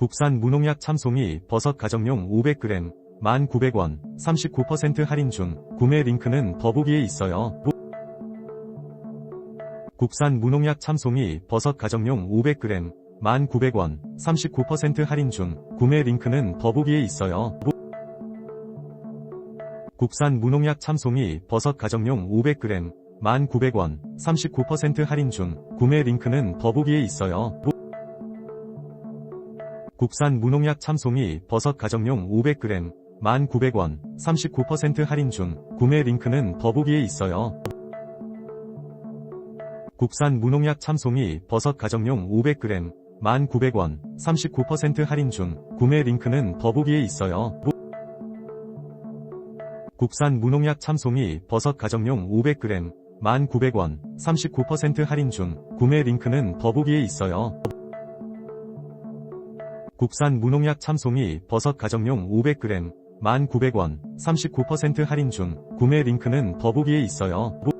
국산 무농약 참송이 버섯 가정용 500g 1,900원 39% 할인 중 구매 링크는 더보기에 있어요. 무- 국산 무농약 참송이 버섯 가정용 500g 1,900원 39% 할인 중 구매 링크는 더보기에 있어요. 무- 국산 무농약 참송이 버섯 가정용 500g 1,900원 39% 할인 중 구매 링크는 더보기에 있어요. 무- 국산 무농약 참송이 버섯 가정용 500g 1,900원 39% 할인 중 구매 링크는 더보기에 있어요. 국산 무농약 참송이 버섯 가정용 500g 1,900원 39% 할인 중 구매 링크는 더보기에 있어요. 무- 국산 무농약 참송이 버섯 가정용 500g 1,900원 39% 할인 중 구매 링크는 더보기에 있어요. 국산 무농약 참송이 버섯 가정용 500g 1,900원 39% 할인 중 구매 링크는 더보기에 있어요. 무-